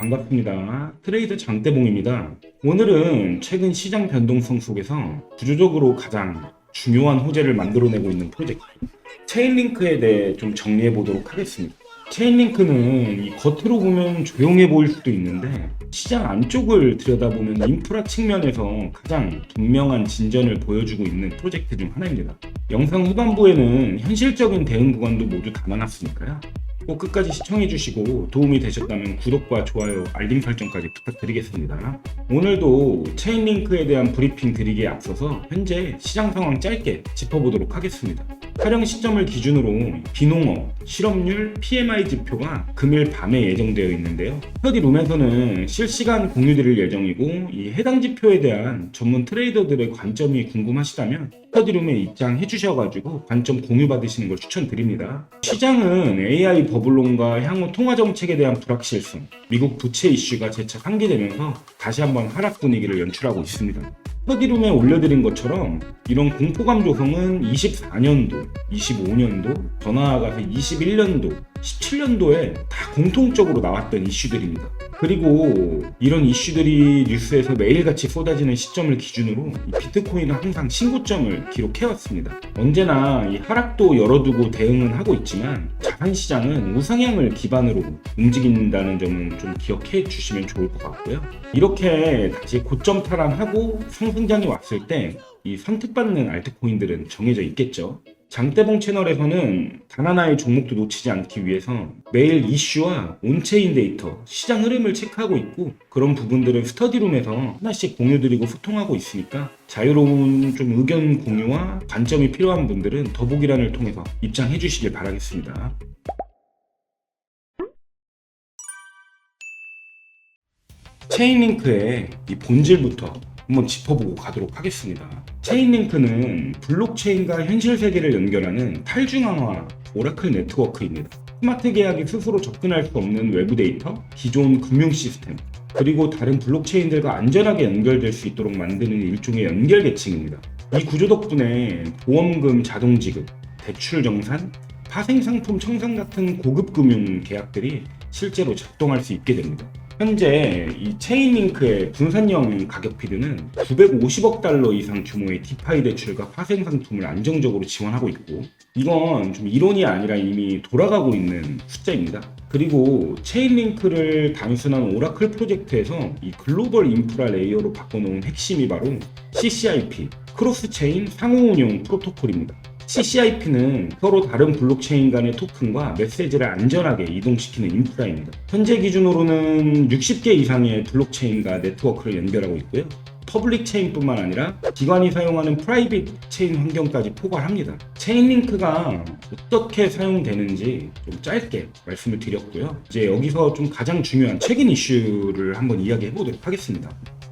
반갑습니다. 트레이더 장대봉입니다. 오늘은 최근 시장 변동성 속에서 구조적으로 가장 중요한 호재를 만들어내고 있는 프로젝트 체인링크에 대해 좀 정리해 보도록 하겠습니다. 체인링크는 이 겉으로 보면 조용해 보일 수도 있는데 시장 안쪽을 들여다보면 인프라 측면에서 가장 분명한 진전을 보여주고 있는 프로젝트 중 하나입니다. 영상 후반부에는 현실적인 대응 구간도 모두 담아놨으니까요. 꼭 끝까지 시청해주시고 도움이 되셨다면 구독과 좋아요, 알림 설정까지 부탁드리겠습니다. 오늘도 체인링크에 대한 브리핑 드리기에 앞서서 현재 시장 상황 짧게 짚어보도록 하겠습니다. 촬영 시점을 기준으로 비농업, 실업률, PMI 지표가 금일 밤에 예정되어 있는데요. 스터디 룸에서는 실시간 공유드릴 예정이고 이 해당 지표에 대한 전문 트레이더들의 관점이 궁금하시다면 스터디룸에 입장해 주셔가지고 관점 공유 받으시는 걸 추천드립니다. 시장은 AI 버블론과 향후 통화 정책에 대한 불확실성, 미국 부채 이슈가 재차 상기되면서 다시 한번 하락 분위기를 연출하고 있습니다. 스터디룸에 올려드린 것처럼 이런 공포감 조성은 24년도, 25년도, 더 나아가서 21년도, 17년도에 다 공통적으로 나왔던 이슈들입니다. 그리고 이런 이슈들이 뉴스에서 매일같이 쏟아지는 시점을 기준으로 이 비트코인은 항상 신고점을 기록해왔습니다. 언제나 이 하락도 열어두고 대응은 하고 있지만 자산 시장은 우상향을 기반으로 움직인다는 점은 좀 기억해 주시면 좋을 것 같고요. 이렇게 다시 고점 탈환하고 상승장이 왔을 때 이 선택받는 알트코인들은 정해져 있겠죠. 장대봉 채널에서는 단 하나의 종목도 놓치지 않기 위해서 매일 이슈와 온체인 데이터, 시장 흐름을 체크하고 있고 그런 부분들은 스터디룸에서 하나씩 공유드리고 소통하고 있으니까 자유로운 좀 의견 공유와 관점이 필요한 분들은 더보기란을 통해서 입장해 주시길 바라겠습니다. 체인링크의 이 본질부터 한번 짚어보고 가도록 하겠습니다. 체인링크는 블록체인과 현실 세계를 연결하는 탈중앙화 오라클 네트워크입니다. 스마트 계약이 스스로 접근할 수 없는 외부 데이터, 기존 금융 시스템, 그리고 다른 블록체인들과 안전하게 연결될 수 있도록 만드는 일종의 연결 계층입니다. 이 구조 덕분에 보험금 자동 지급, 대출 정산, 파생 상품 청산 같은 고급 금융 계약들이 실제로 작동할 수 있게 됩니다. 현재 이 체인링크의 분산형 가격 피드는 950억 달러 이상 규모의 디파이 대출과 파생 상품을 안정적으로 지원하고 있고 이건 좀 이론이 아니라 이미 돌아가고 있는 숫자입니다. 그리고 체인링크를 단순한 오라클 프로젝트에서 이 글로벌 인프라 레이어로 바꿔놓은 핵심이 바로 CCIP, 크로스 체인 상호 운용 프로토콜입니다. CCIP는 서로 다른 블록체인 간의 토큰과 메시지를 안전하게 이동시키는 인프라입니다. 현재 기준으로는 60개 이상의 블록체인과 네트워크를 연결하고 있고요. 퍼블릭 체인뿐만 아니라 기관이 사용하는 프라이빗 체인 환경까지 포괄합니다. 체인링크가 어떻게 사용되는지 좀 짧게 말씀을 드렸고요. 이제 여기서 좀 가장 중요한 최근 이슈를 한번 이야기해 보도록 하겠습니다.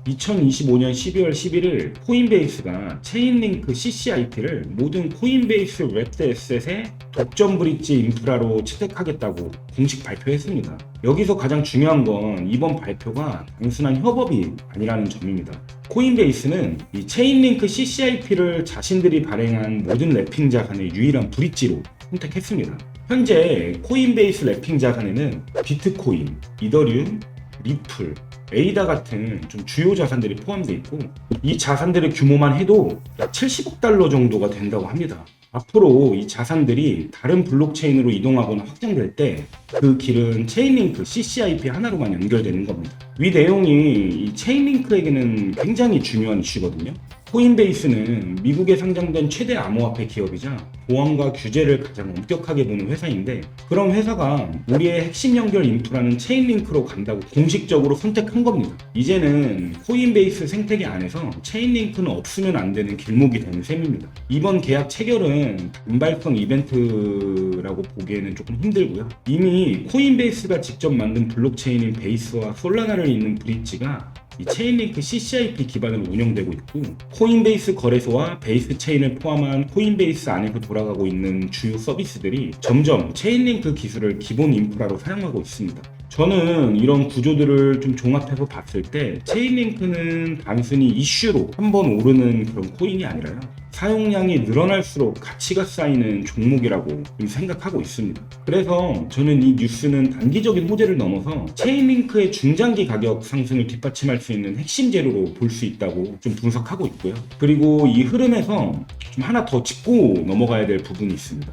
2025년 12월 11일 코인베이스가 체인링크 CCIP를 모든 코인베이스 웹드에셋의 독점 브릿지 인프라로 채택하겠다고 공식 발표했습니다. 여기서 가장 중요한 건 이번 발표가 단순한 협업이 아니라는 점입니다. 코인베이스는 이 체인링크 CCIP를 자신들이 발행한 모든 래핑 자산의 유일한 브릿지로 선택했습니다. 현재 코인베이스 래핑 자산에는 비트코인, 이더리움, 리플, 에이다 같은 좀 주요 자산들이 포함되어 있고 이 자산들의 규모만 해도 약 70억 달러 정도가 된다고 합니다. 앞으로 이 자산들이 다른 블록체인으로 이동하거나 확장될 때 그 길은 체인링크 CCIP 하나로만 연결되는 겁니다. 위 내용이 이 체인링크에게는 굉장히 중요한 이슈거든요. 코인베이스는 미국에 상장된 최대 암호화폐 기업이자 보안과 규제를 가장 엄격하게 보는 회사인데 그런 회사가 우리의 핵심 연결 인프라는 체인링크로 간다고 공식적으로 선택한 겁니다. 이제는 코인베이스 생태계 안에서 체인링크는 없으면 안 되는 길목이 되는 셈입니다. 이번 계약 체결은 단발성 이벤트라고 보기에는 조금 힘들고요. 이미 코인베이스가 직접 만든 블록체인인 베이스와 솔라나를 잇는 브릿지가 이 체인링크 CCIP 기반으로 운영되고 있고 코인베이스 거래소와 베이스 체인을 포함한 코인베이스 안에서 돌아가고 있는 주요 서비스들이 점점 체인링크 기술을 기본 인프라로 사용하고 있습니다. 저는 이런 구조들을 좀 종합해서 봤을 때 체인링크는 단순히 이슈로 한 번 오르는 그런 코인이 아니라요. 사용량이 늘어날수록 가치가 쌓이는 종목이라고 좀 생각하고 있습니다. 그래서 저는 이 뉴스는 단기적인 호재를 넘어서 체인링크의 중장기 가격 상승을 뒷받침할 수 있는 핵심 재료로 볼 수 있다고 좀 분석하고 있고요. 그리고 이 흐름에서 좀 하나 더 짚고 넘어가야 될 부분이 있습니다.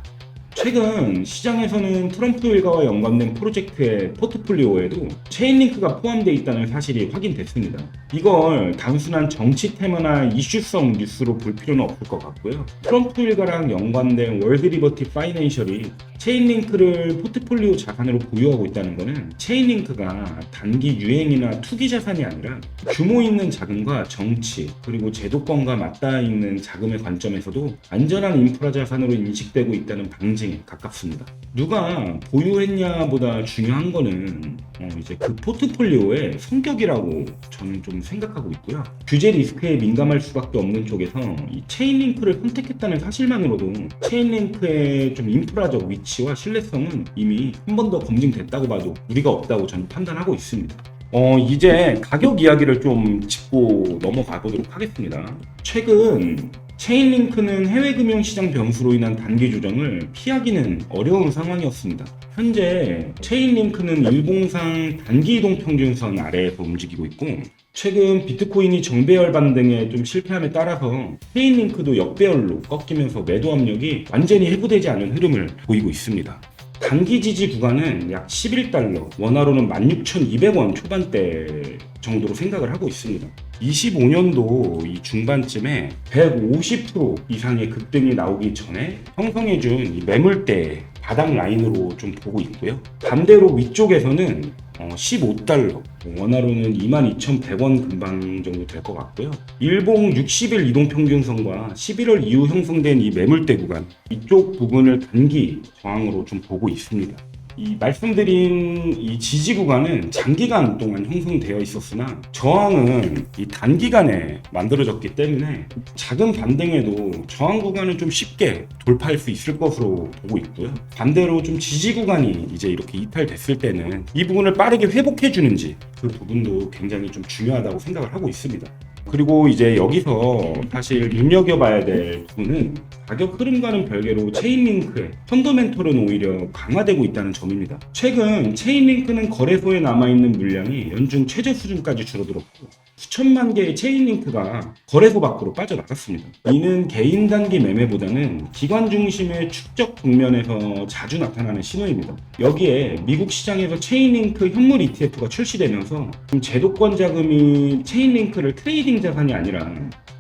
최근 시장에서는 트럼프 일가와 연관된 프로젝트의 포트폴리오에도 체인링크가 포함되어 있다는 사실이 확인됐습니다. 이걸 단순한 정치 테마나 이슈성 뉴스로 볼 필요는 없을 것 같고요. 트럼프 일가랑 연관된 월드 리버티 파이낸셜이 체인링크를 포트폴리오 자산으로 보유하고 있다는 것은 체인링크가 단기 유행이나 투기 자산이 아니라 규모 있는 자금과 정치 그리고 제도권과 맞닿아 있는 자금의 관점에서도 안전한 인프라 자산으로 인식되고 있다는 방증에 가깝습니다. 누가 보유했냐보다 중요한 거는 어, 이제 그 포트폴리오의 성격이라고 저는 좀 생각하고 있고요. 규제 리스크에 민감할 수밖에 없는 쪽에서 이 체인링크를 선택했다는 사실만으로도 체인링크의 좀 인프라적 위치 와 신뢰성은 이미 한 번 더 검증됐다고 봐도 무리가 없다고 저는 판단하고 있습니다. 어, 이제 가격 이야기를 좀 짚고 넘어가 보도록 하겠습니다. 최근 체인링크는 해외 금융시장 변수로 인한 단기 조정을 피하기는 어려운 상황이었습니다. 현재 체인링크는 일봉상 단기 이동 평균선 아래에서 움직이고 있고 최근 비트코인이 정배열 반등에 좀 실패함에 따라서 체인링크도 역배열로 꺾이면서 매도 압력이 완전히 해소되지 않은 흐름을 보이고 있습니다. 단기 지지 구간은 약 11달러, 원화로는 16,200원 초반대 정도로 생각을 하고 있습니다. 25년도 이 중반쯤에 150% 이상의 급등이 나오기 전에 형성해준 이 매물대 바닥 라인으로 좀 보고 있고요. 반대로 위쪽에서는 어, 15달러, 원화로는 22,100원 근방 정도 될 것 같고요. 일봉 60일 이동평균선과 11월 이후 형성된 이 매물대 구간, 이쪽 부분을 단기 저항으로 좀 보고 있습니다. 이 말씀드린 이 지지 구간은 장기간 동안 형성되어 있었으나 저항은 이 단기간에 만들어졌기 때문에 작은 반등에도 저항 구간은 좀 쉽게 돌파할 수 있을 것으로 보고 있고요. 반대로 좀 지지 구간이 이제 이렇게 이탈됐을 때는 이 부분을 빠르게 회복해 주는지 그 부분도 굉장히 좀 중요하다고 생각을 하고 있습니다. 그리고 이제 여기서 사실 눈여겨봐야 될 부분은 가격 흐름과는 별개로 체인링크의 펀더멘털은 오히려 강화되고 있다는 점입니다. 최근 체인링크는 거래소에 남아있는 물량이 연중 최저 수준까지 줄어들었고 수천만 개의 체인링크가 거래소 밖으로 빠져나갔습니다. 이는 개인 단기 매매보다는 기관 중심의 축적 국면에서 자주 나타나는 신호입니다. 여기에 미국 시장에서 체인링크 현물 ETF가 출시되면서 좀 제도권 자금이 체인링크를 트레이딩 자산이 아니라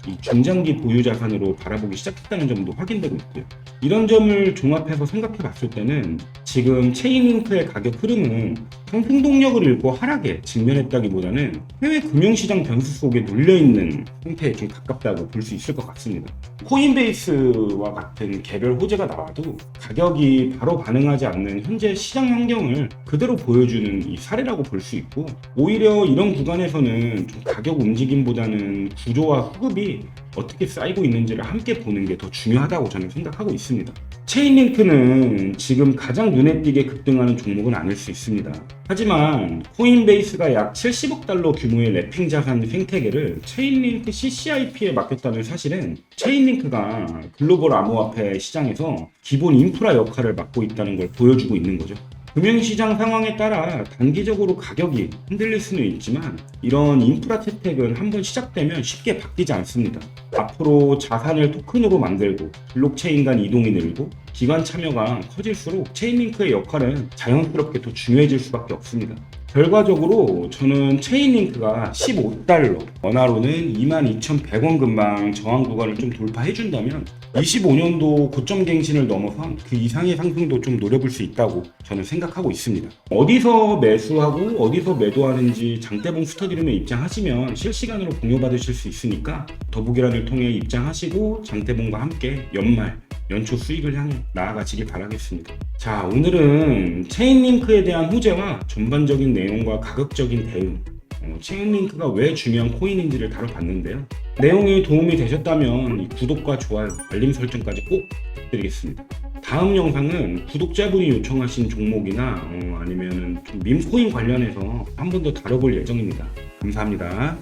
이 중장기 보유 자산으로 바라보기 시작했다는 점도 확인되고 있고요. 이런 점을 종합해서 생각해 봤을 때는 지금 체인링크의 가격 흐름은 상승 동력을 잃고 하락에 직면했다기보다는 해외 금융시장 변수 속에 눌려있는 상태에 좀 가깝다고 볼 수 있을 것 같습니다. 코인베이스와 같은 개별 호재가 나와도 가격이 바로 반응하지 않는 현재 시장 환경을 그대로 보여주는 이 사례라고 볼 수 있고 오히려 이런 구간에서는 좀 가격 움직임보다는 구조와 수급이 어떻게 쌓이고 있는지를 함께 보는 게 더 중요하다고 저는 생각하고 있습니다. 체인링크는 지금 가장 눈에 띄게 급등하는 종목은 아닐 수 있습니다. 하지만 코인베이스가 약 70억 달러 규모의 랩핑 자산 생태계를 체인링크 CCIP에 맡겼다는 사실은 체인링크가 글로벌 암호화폐 시장에서 기본 인프라 역할을 맡고 있다는 걸 보여주고 있는 거죠. 금융시장 상황에 따라 단기적으로 가격이 흔들릴 수는 있지만 이런 인프라 채택은 한번 시작되면 쉽게 바뀌지 않습니다. 앞으로 자산을 토큰으로 만들고 블록체인 간 이동이 늘고 기관 참여가 커질수록 체인링크의 역할은 자연스럽게 더 중요해질 수밖에 없습니다. 결과적으로 저는 체인링크가 15달러, 원화로는 22,100원 근방 저항 구간을 좀 돌파해준다면 25년도 고점 갱신을 넘어선 그 이상의 상승도 좀 노려볼 수 있다고 저는 생각하고 있습니다. 어디서 매수하고 어디서 매도하는지 장대봉 스터디룸에 입장하시면 실시간으로 공유받으실 수 있으니까 더보기란을 통해 입장하시고 장대봉과 함께 연말 연초 수익을 향해 나아가시길 바라겠습니다. 자, 오늘은 체인링크에 대한 호재와 전반적인 내용과 가격적인 대응, 어, 체인링크가 왜 중요한 코인인지를 다뤄봤는데요. 내용이 도움이 되셨다면 이 구독과 좋아요, 알림 설정까지 꼭 부탁드리겠습니다. 다음 영상은 구독자분이 요청하신 종목이나 어, 아니면 좀 밈코인 관련해서 한 번 더 다뤄볼 예정입니다. 감사합니다.